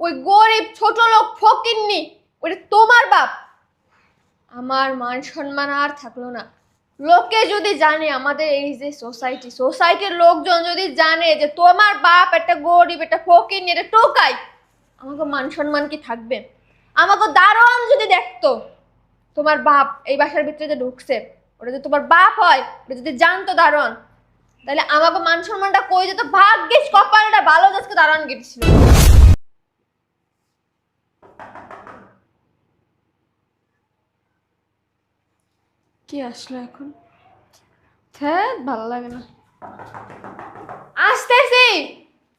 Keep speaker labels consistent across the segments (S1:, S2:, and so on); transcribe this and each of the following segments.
S1: ওই গরিব ছোট লোক ফকিন্নি ওটা তোমার বাপ। আমার মান সম্মান আর থাকল না। লোকে যদি জানে আমাদের এই যে সোসাইটি সোসাইটির লোকজন যদি জানে যে তোমার বাপ একটা গরিব, একটা ফকিন্নি, এটা টোকাই, আমাকে মান সম্মান কি থাকবে? আমাকে দারোয়ান যদি দেখতো তোমার বাপ এই বাসার ভিতরে যে ঢুকছে, ওটা যদি তোমার বাপ হয়, ওটা যদি জানতো দারোয়ান তাহলে আমাকে মান সম্মানটা কই যেত? ভাগ্যিস কপালটা ভালো যাচ্ছে দারোয়ান গেছিল কি আসলো এখন? হ্যাঁ ভালো লাগে না। আসতেছি!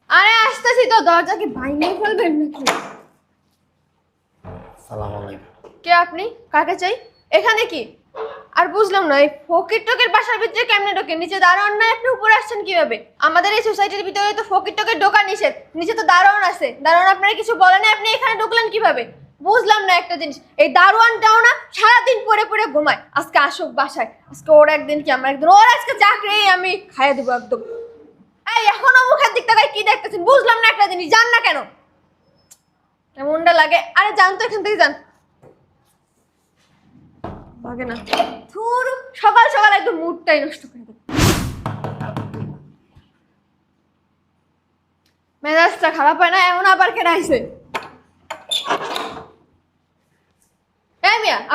S1: আরে আসতেছি তো দরজা কি ভাঙিয়ে ফেলবেন নাকি?
S2: সালাম আলাইকুম।
S1: কে আপনি? কাকে চাই? এখানে কি? আর বুঝলাম না এই ফকির টকের বাসার ভিতরে কেমনে ঢোকে? নিচে দারোয়ান না আপনি উপরে আসছেন কীভাবে? আমাদের এই সোসাইটির ভিতরে তো ফকির টকের ঢোকা নিষেধ। নিচে তো দারোয়ান আছে। দারোয়ান আপনারা কিছু বলেন আপনি এখানে ঢুকলেন কীভাবে? বুঝলাম না একটা জিনিস। এই দারোয়ানটাও না সারাদিন পরে পরে ঘুমায়। আজকে আসুক বাসায়। আজকে ওর একদিন কি আমরা একদিন? ওর আজকে চাকরি আমি খাইয়ে দেবো একদম। এই এখনও মুখের দিক থেকে কি দেখতেছেন? বুঝলাম না একটা জিনিস, জান না কেন? কেমনটা লাগে? আরে জান তো এখান থেকে লাগে না। ধুর, সকাল সকাল একদম মুডটাই নষ্ট করে দেবে মেজাজটা খারাপ হয় না এমন আবার কেটে আইছে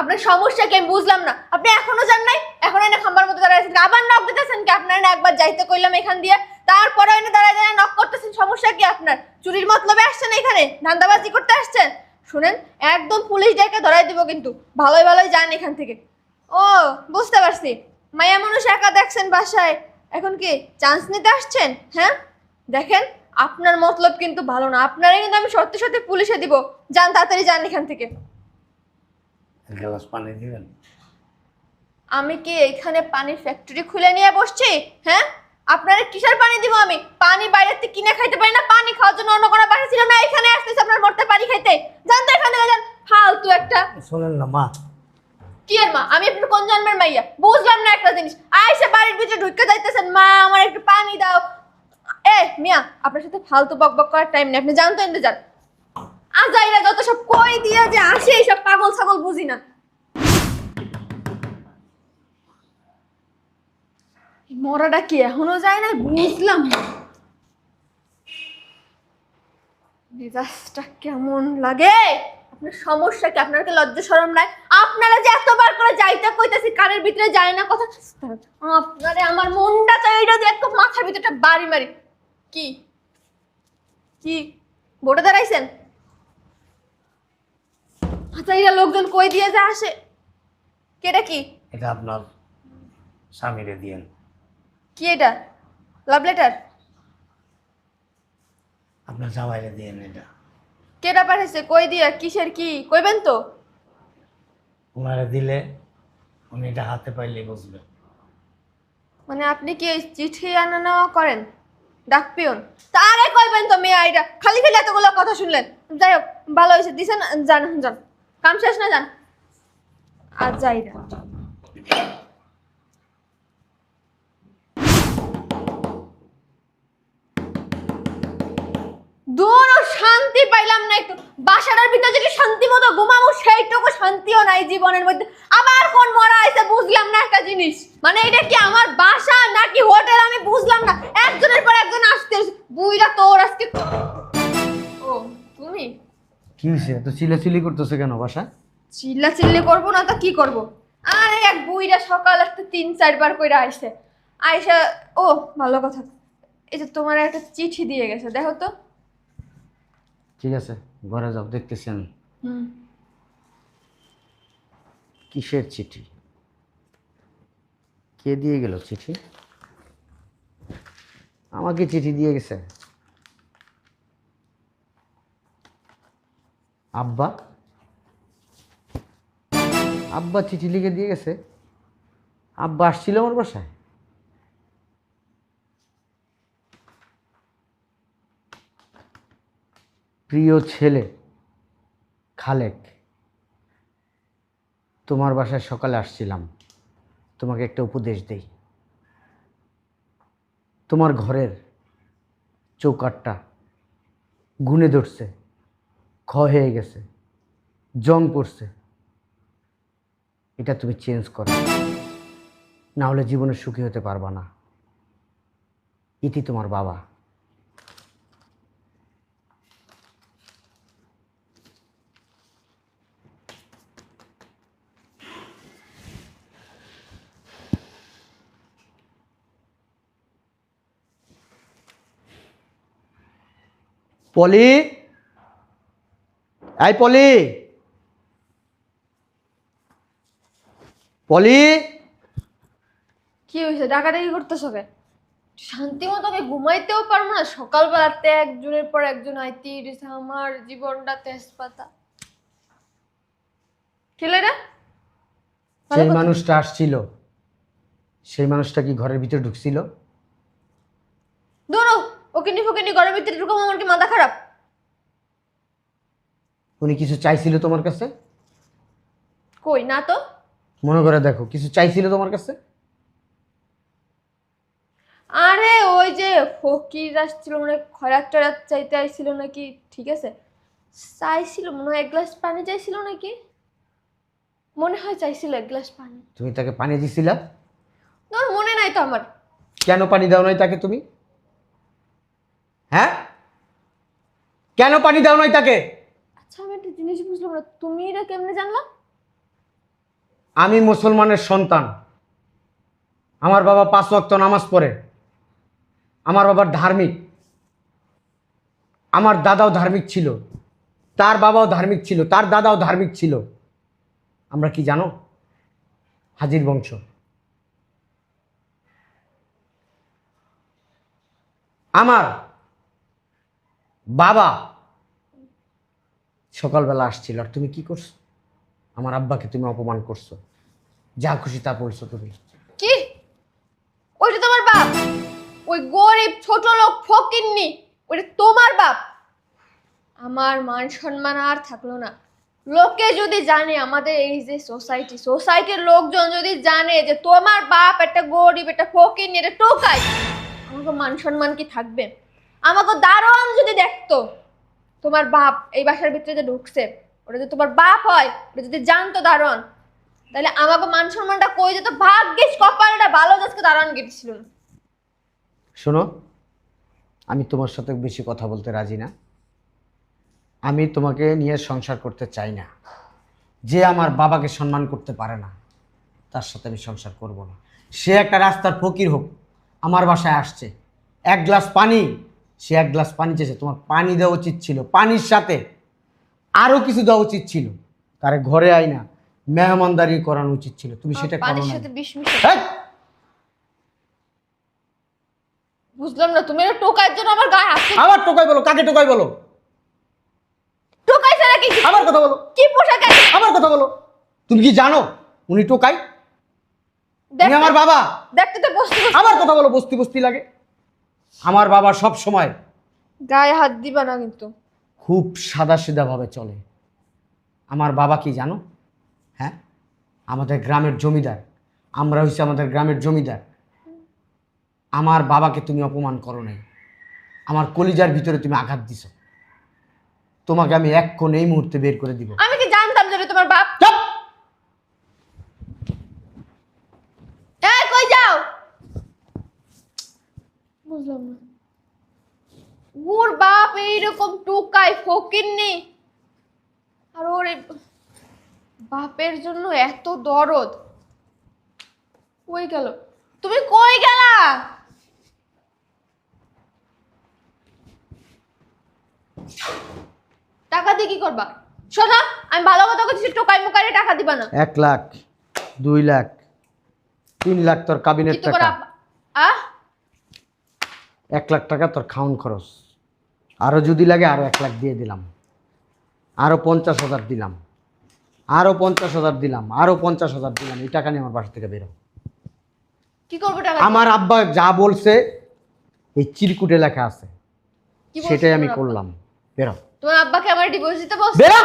S1: আপনার সমস্যা কি আমি বুঝলাম না। আপনি এখনও যান নাই? এখন এনে খাম্বার মতো দাঁড়ায় আছেন। আবার নক দিতেছেন কি? আপনার না একবার যাইতে কইলাম এখান দিয়ে। তারপরে এনে দাঁড়ায় দাঁড়ায় নক করতেছেন। সমস্যা কি আপনার? চুরির মতলবে আসছেন এখানে? ধান্দাবাজি করতে আসছেন? শুনেন, একদম পুলিশ ডেকে ধরাই দিব কিন্তু। ভালোই ভালোই যান এখান থেকে। ও, বুঝতে পারছি। মায়া মানুষ একা দেখছেন বাসায়। এখন কি চান্স নিতে আসছেন? হ্যাঁ? দেখেন, আপনার মতলব কিন্তু ভালো না। আপনারা কিন্তু আমি সত্যি সত্যি পুলিশে দিব। যান, তাড়াতাড়ি যান এখান থেকে।
S2: এক গ্লাস পানি দিবেন
S1: আমি কি এখানে পানির ফ্যাক্টরি খুলে নিয়ে বসছি? হ্যাঁ? আপনারা কিসের পানি দিব আমি? পানি বাইরের থেকে কিনে খাইতে পারি না পানি খাওয়ার জন্য অন্য কোনো বাসা ছিল না এখানে আসতেছে আপনার মরতে পানি খাইতে। যান তো এখান থেকে যান। ফালতু একটা
S2: শোনেন না মা।
S1: কি আর মা? আমি আপনার কোন জন্মের মাইয়া? বুঝলাম না একটা জিনিস। আয়সা বাড়ির ভিতরে ঢুকে যাইতেছেন। মা আমার একটু পানি দাও। এ মিয়া আপনার সাথে ফালতু বক বক করার টাইম নেই। আপনি জানতো এনে যান। আজাইরা যত সব কই দিয়ে যে আসে, এইসব পাগল ছাগল বুঝি না। মরাটা কি এখনও যায় না? বুঝলাম মেজাজটা কেমন লাগে? আপনার সমস্যা কি? আপনার লজ্জা শরম নাই? আপনারা যে এতবার করে যাইতে কইতাছি, কানের ভিতরে যায় না কথা? আপনারে আমার মনটা চাই এটা যে মাথার ভিতরটা বাড়ি মারি। কি? কি? ভোটে দাঁড়াইছেন? আচ্ছা এরা লোকজন কই দিয়ে যা আসে? কেটা কি?
S2: এটা আপনার স্বামীরে দিয়েন।
S1: কি এটা? লাভ লেটার
S2: আপনার জামাইরে দিয়েন এটা।
S1: কেটা পাঠাইছে? কই দিয়া? কিসের কি? কইবেন তো।
S2: ওনারে দিলে উনি এটা হাতে পাইলে বুঝবে।
S1: মানে আপনি কি এই চিঠি আনা নেওয়া করেন? ডাক পিয়ন। তারে কইবেন তো মেয়ে আইডা খালি খালি এতগুলো কথা শুনলেন। যাই হোক ভালো হয়েছে। দিছেন এখন যান কাম শেষ না যান। আর যাই না। শান্তি পাইলাম না একটু। বাসাটার ভিতরে যদি শান্তি মতো ঘুমাবো সেইটুকু শান্তিও নাই জীবনের মধ্যে। আবার কোন মরা আইছে বুঝলাম না একটা জিনিস। মানে এটা কি আমার বাসা নাকি হোটেল আমি বুঝলাম না। একজনের পর একজন আসতে বুইরা তোর আজকে ও তুমি?
S3: কি হয়েছে এত চিলাচিলি করতেছে কেন বাসা
S1: চিল্লা চিল্লি করব না তো কি করব? আরে এক বুইরা সকাল একটা তিন চারবার কইরা আইসে আইসা ও ভালো কথা। এই যে তোমার একটা চিঠি দিয়ে গেছে দেখো তো।
S3: ঠিক আছে ঘরে যাও দেখতেছি আমি।
S1: হুম।
S3: কিসের চিঠি? কে দিয়ে গেল চিঠি? আমাকে চিঠি দিয়ে গেছে? আব্বা। আব্বা চিঠি লিখে দিয়ে গেছে। আব্বা আসছিল আমার বাসায়। প্রিয় ছেলে খালেক, তোমার বাসায় সকালে আসছিলাম। তোমাকে একটা উপদেশ দেই। তোমার ঘরের চৌকাটটা গুনে ধরছে। ক্ষয় হয়ে গেছে, জং পড়ছে এটা তুমি চেঞ্জ করো। না হলে জীবনে সুখী হতে পারবা না। ইতি তোমার বাবা। পলি এই পলি। পলি।
S1: কি হয়েছে? ডাকাডাকি করতেছো কে? শান্তি মতো ওকে ঘুমাইতেও পারব না। সকালবেলাতে একজনের পর একজন আইতি। আমার জীবনটা তেজপাতা। ছেলে রে ভালো
S3: সেই মানুষটা আসছিল সেই মানুষটা কি ঘরের ভিতরে ঢুকছিল?
S1: দূরো ওকিনি ফকিনি ঘরের ভিতরে ঢুকাবো আমার কি মাথা খারাপ?
S3: উনি কিছু চাইছিল তোমার কাছে?
S1: কই না তো।
S3: মনে করে দেখো কিছু চাইছিল তোমার কাছে?
S1: আরে ওই যে ফকির আসছিল মানে খরাত টরাত চাইতে আইছিল নাকি ঠিক আছে? চাইছিল মনে হয় এক গ্লাস পানি চাইছিল নাকি? মনে হয় চাইছিল এক গ্লাস পানি।
S3: তুমি তাকে পানি দিছিলা?
S1: তোর মনে নাই তো আমার।
S3: কেন পানি দাও নাই তাকে তুমি? হ্যাঁ? কেন পানি দাও নাই তাকে?
S1: একটা জিনিস বুঝলাম না, তুমি এটা কেমনে জানলা?
S3: আমি মুসলমানের সন্তান। আমার বাবা পাঁচ ওয়াক্ত নামাজ পড়ে। আমার বাবার ধার্মিক। আমার দাদাও ধার্মিক ছিল। তার বাবাও ধার্মিক ছিল। তার দাদাও ধার্মিক ছিল। আমরা কি জানো? হাজির বংশ। আমার বাবা সকালবেলা আসছিল। আর তুমি কি করছ? আমার আব্বাকে তুমি অপমান করছ। যা খুশি তা বলছো তুমি।
S1: কি? ওইটা তোমার বাপ। ওই গরিব ছোট লোক ফকিন্নি। ওইটা তোমার বাপ। আমার মান সম্মান আর থাকল না। লোকে যদি জানে আমাদের এই যে সোসাইটি সোসাইটির লোকজন যদি জানে যে তোমার বাপ একটা গরিব, একটা ফকিন্নি এটা টোকাই, আমাকে মান সম্মান কি থাকবে? আমাকে দারোয়ান যদি দেখতো তোমার বাপ এই বাসার ভিতরে যে ঢুকছে, ওটা যদি তোমার বাপ হয়, ওটা যদি জানতো দারোয়ান, তাহলে আমাকে মান সম্মানটা কই যেত ভাগ্যিস কপালটা ভালো যাচ্ছে দাঁড়ান গেছিল। না
S3: শোনো, আমি তোমার সাথে বেশি কথা বলতে রাজি না। আমি তোমাকে নিয়ে সংসার করতে চাই না। যে আমার বাবাকে সম্মান করতে পারে না, তার সাথে আমি সংসার করব না। সে একটা রাস্তার ফকির হোক, আমার বাসায় আসছে। এক গ্লাস পানি সে এক গ্লাস পানি চেয়েছে তোমার পানি দেওয়া উচিত ছিল পানির সাথে আরও কিছু দেওয়া উচিত ছিল। তার ঘরে আয় না মেহমানদারি করানো উচিত ছিল তুমি সেটা করো
S1: পানির
S3: না।
S1: সাথে বিষ মিশে
S3: হেই!
S1: বুঝলাম না তুমি টোকাইয়ের জন্য আমার গায়ে হাত
S3: আবার টোকাই বলো কাকে টোকাই বলো?
S1: টোকাইছে নাকি
S3: আবার কথা বলো।
S1: কি পোশাক আছে?
S3: আবার কথা বলো। তুমি কি জানো উনি টোকাই? উনি আমার বাবা।
S1: দেখতে তো বস্তু
S3: আবার কথা বলো বস্তি বস্তি লাগে। আমার বাবা সব সময়
S1: গায়ে হাত দিবা না কিন্তু।
S3: খুব সাদা সিধা ভাবে চলে। আমার বাবা কি জানো? হ্যাঁ? আমাদের গ্রামের জমিদার। আমরা হচ্ছে আমাদের গ্রামের জমিদার। আমার বাবাকে তুমি অপমান করো নাই। আমার কলিজার ভিতরে তুমি আঘাত দিছো। তোমাকে আমি এক কোণ এই মুহূর্তে বের করে দিব।
S1: আমি কি জানতাম যে এটা তোমার বাপ?
S3: চুপ!
S1: এই কই যাও বুঝলাম না। ওর বাপ এইরকম ফকিরনি আর ওর বাপের জন্য এত দরদ। কই গেল? তুমি কই গেলা? টাকা দিয়ে কি করবা? শোনা আমি ভালো কথা বলছি টোকাই মুকারে টাকা দিবা না।
S3: এক লাখ দুই লাখ তিন লাখ তোর কাবিনের টাকা। এক লাখ টাকা তোর খাউন খরচ। আরও যদি লাগে আরও এক লাখ দিয়ে দিলাম। আরও পঞ্চাশ হাজার দিলাম। আরও পঞ্চাশ হাজার দিলাম। আরও পঞ্চাশ হাজার দিলাম। এই টাকা নিয়ে আমার বাসা থেকে বেরো
S1: কি করব টাকা?
S3: আমার আব্বা যা বলছে এই চিরকুটে লেখা আছে।
S1: কি বলছে
S3: সেটাই আমি
S1: তোমার আব্বা?
S3: করলাম। বেরো
S1: তোমার আব্বাকে আমার ডিভোর্স দিতে বলছো?
S3: বেরো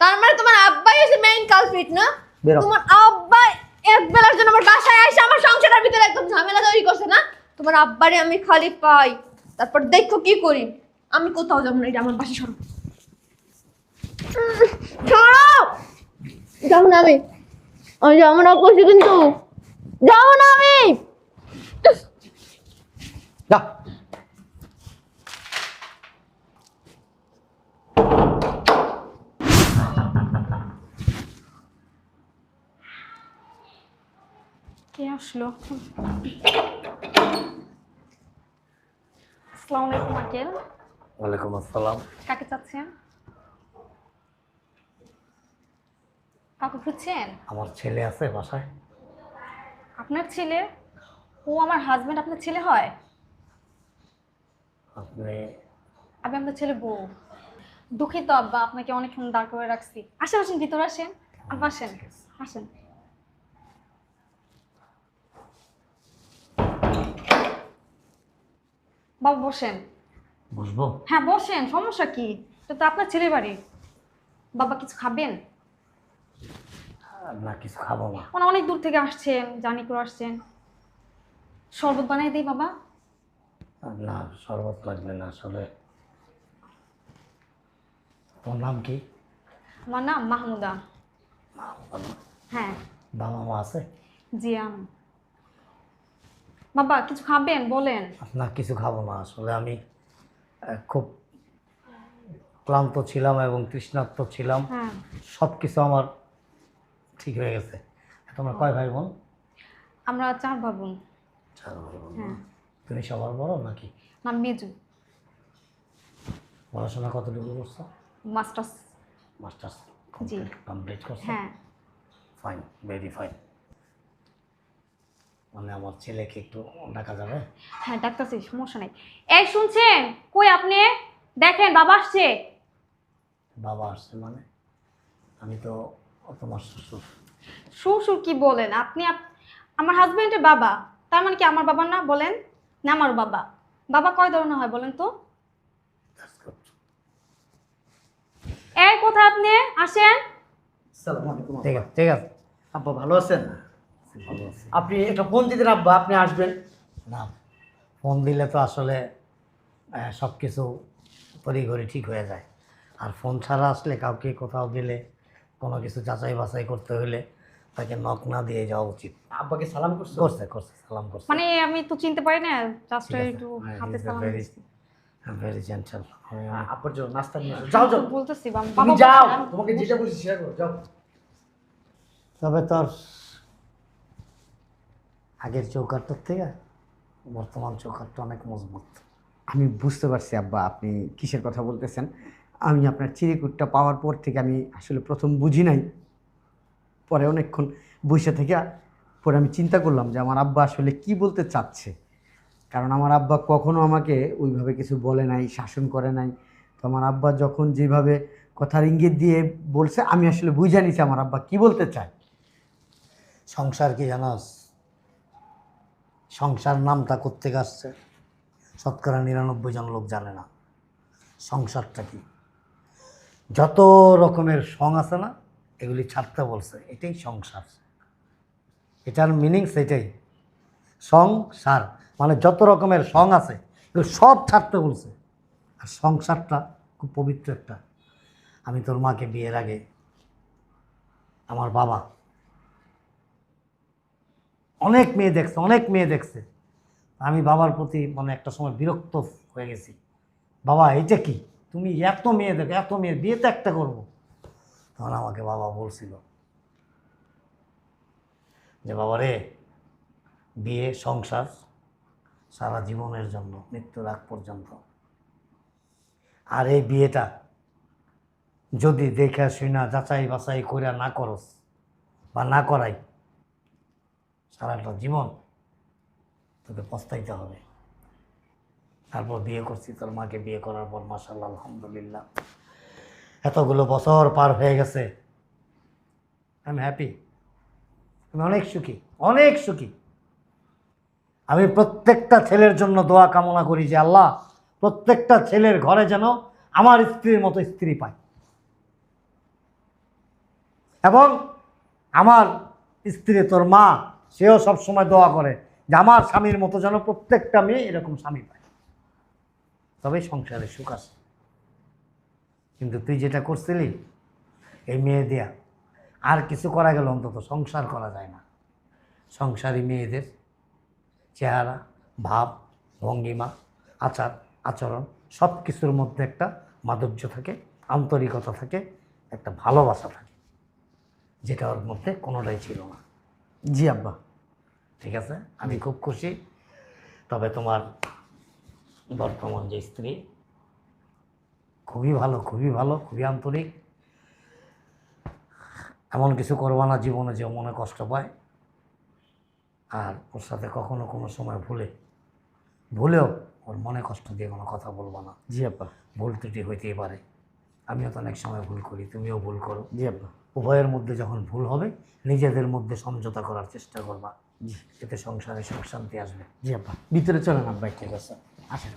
S1: তার মানে তোমার আব্বাই হচ্ছে মেইন কালপিট না?
S3: বেরো।
S1: তোমার আব্বা এক বেলার জন্য আমার বাসায় এসে আমার সংসারের ভিতরে একদম ঝামেলা তৈরি করছে না? তোমার আব্বারে আমি খালি পাই। তারপর দেখো কি করি। আমি কোথাও যাব না এটা আমার বাসা সরব ছাড়ো যাব না আমি। আমি যাব না করছি কিন্তু। যাব না আমি!
S3: যা।
S4: কে আসলো আসসালামু আলাইকুম আঙ্কেল।
S2: ওয়ালাইকুম আসসালাম।
S4: কাকে চাচ্ছেন? কাকে খুঁজছেন?
S2: আমার ছেলে আছে বাসায়।
S4: আপনার ছেলে? ও আমার হাজবেন্ড আপনার ছেলে হয়?
S2: আপনি
S4: আমি আপনার ছেলে বউ। দুঃখিত আব্বা আপনাকে অনেকক্ষণ দাঁড় করে রাখছি। আসেন আসেন ভিতরে আসেন। আব্বা আসেন। আসেন। বাবা বসেন।
S2: বুঝব
S4: হ্যাঁ বসেন সমস্যা কি? এটা তো আপনার ছেলের বাড়ি। বাবা কিছু খাবেন?
S2: না কিছু খাব না।
S4: মানে অনেক দূর থেকে আসছেন জার্নি করে আসছেন। শরবত বানাই দিই বাবা।
S2: না শরবত লাগবে না আসলে। তোর নাম কি?
S4: আমার নাম মাহমুদা। হ্যাঁ।
S2: বাবা মা আছে?
S4: জিয়ান বাবা কিছু খাবেন? বলেন।
S2: না কিছু খাব না আসলে। আমি খুব ক্লান্ত ছিলাম এবং তৃষ্ণার্ত ছিলাম।
S4: হ্যাঁ।
S2: সব কিছু আমার ঠিক হয়ে গেছে। তোমরা কয় ভাই বোন
S4: আমরা চার ভাই বোন
S2: চার ভাই বোন।
S4: হ্যাঁ।
S2: তুমি সবার বড় নাকি?
S4: নাম মেজু।
S2: পড়াশোনা কতটুকু করছ?
S4: মাস্টার্স।
S2: মাস্টার্স
S4: জি।
S2: কমপ্লিট করছ?
S4: হ্যাঁ।
S2: ফাইন ভেরি ফাইন মানে আমার ছেলেকে একটু ডাকা যাবে?
S4: হ্যাঁ ডাক্তারছি সমস্যা নাই। এই শুনছেন? কই আপনি? দেখেন বাবা আসছে।
S2: বাবা আসছে মানে? আমি তো তোমার শ্বশুর।
S4: শ্বশুর কি বলেন? আপনি আমার হাজবেন্ডের বাবা। তার মানে কি আমার বাবা না? বলেন। না আমার বাবা। বাবা কয় ধরনের হয় বলেন তো. এই কোথায় আপনি? আসেন।
S3: আসসালামু
S2: ঠিক আছে ঠিক আছে।
S3: আব্বা ভালো আছেন? আপনি একটা ফোন দিতেন আব্বা আপনি আসবেন।
S2: না ফোন দিলে তো আসলে সব কিছু তড়িঘড়ি ঠিক হয়ে যায়। আর ফোন ছাড়া আসলে কাউকে কোথাও দিলে কোনো কিছু যাচাই বাছাই করতে হলে তাকে নক না দিয়ে যাওয়া উচিত।
S3: আব্বাকে সালাম করছ?
S2: করছে করছে সালাম করছে।
S4: মানে আমি তো চিনতে পারি না জাস্ট একটু
S2: হ্যাঁ,
S4: হাতে সালাম।
S2: ভেরি জেন্টাল
S3: আব্বার জন্য নাস্তা নিয়ে যাও যাও।
S4: বলতেছি বাবা
S3: তুমি যাও তোমাকে যেটা বলছি সেটা করো যাও।
S2: তবে তোর আগের চৌকাটটার থেকে বর্তমান চৌকাটটা অনেক মজবুত।
S3: আমি বুঝতে পারছি আব্বা আপনি কিসের কথা বলতেছেন? আমি আপনার চিরিকুটটা পাওয়ার পর থেকে আমি আসলে প্রথম বুঝি নাই। পরে অনেকক্ষণ বসে থেকে পরে আমি চিন্তা করলাম যে আমার আব্বা আসলে কি বলতে চাচ্ছে? কারণ আমার আব্বা কখনো আমাকে ওইভাবে কিছু বলে নাই শাসন করে নাই। তো আমার আব্বা যখন যেভাবে কথার ইঙ্গিত দিয়ে বলছে আমি আসলে বুঝে নিছি আমার আব্বা কি বলতে চায়।
S2: সংসার কি জানাস? সংসার নামটা করতে আসছে? শতকরা নিরানব্বই জন লোক জানে না। সংসারটা কি? যত রকমের সং আছে না, এগুলি ছাড়তে বলছে, এটাই সংসার। এটার মিনিং সেটাই সংসার মানে যত রকমের সং আছে, এগুলো সব ছাড়তে বলছে। আর সংসারটা খুব পবিত্র একটা। আমি তোর মাকে বিয়ের আগে, আমার বাবা অনেক মেয়ে দেখছে, অনেক মেয়ে দেখছে। আমি বাবার প্রতি মানে একটা সময় বিরক্ত হয়ে গেছি। বাবা এটা কি? তুমি এত মেয়ে দেখো, এত মেয়ে বিয়ে তো একটা করব। তখন আমাকে বাবা বলছিল যে, বাবা রে, বিয়ে, সংসার, সারা জীবনের জন্য, মৃত্যুর আগ পর্যন্ত। আর এই বিয়েটা যদি দেখে শুনা যাচাই বাছাই করে না করস বা না করাই সারাটা জীবন তোকে পস্তাইতে হবে। তারপর বিয়ে করছি, তোর মাকে বিয়ে করার পর মাসাল্লাহ আলহামদুলিল্লাহ। এতগুলো বছর পার হয়ে গেছে। আই এম হ্যাপি আমি অনেক সুখী অনেক সুখী। আমি প্রত্যেকটা ছেলের জন্য দোয়া কামনা করি যে আল্লাহ, প্রত্যেকটা ছেলের ঘরে যেন আমার স্ত্রীর মতো স্ত্রী পায়। এবং আমার স্ত্রী, তোর মা সেও সব সময় দোয়া করে যে আমার স্বামীর মতো যেন প্রত্যেকটা মেয়ে এরকম স্বামী পায়। তবে সংসারে সুখ আছে। কিন্তু তুই যেটা করছিলি, এই মেয়ে দেয়া, আর কিছু করা গেল অন্তত সংসার করা যায় না। সংসারী মেয়েদের চেহারা, ভাব, ভঙ্গিমা, আচার, আচরণ সব কিছুর মধ্যে একটা মাধুর্য থাকে, আন্তরিকতা থাকে, একটা ভালোবাসা থাকে যেটা ওর মধ্যে কোনোটাই ছিল না।
S3: জি আব্বা।
S2: ঠিক আছে? আমি খুব খুশি। তবে তোমার বর্তমান যে স্ত্রী খুবই ভালো খুবই ভালো খুবই আন্তরিক। এমন কিছু করবা না জীবনে যে ও মনে কষ্ট পায়। আর ওর সাথে কখনো কোনো সময় ভুলে ভুলেও ওর মনে কষ্ট দিয়ে কোনো কথা বলব না।
S3: জি আব্বা।
S2: ভুল ত্রুটি হইতেই পারে। আমিও তো অনেক সময় ভুল করি তুমিও ভুল করো।
S3: জি আব্বা।
S2: উভয়ের মধ্যে যখন ভুল হবে নিজেদের মধ্যে সমঝোতা করার চেষ্টা করবা। এতে সংসারে সুখ শান্তি আসবে।
S3: জি আব্বা। ভিতরে চলেন আব্বা
S2: ঠিক আছে।
S3: আসেন।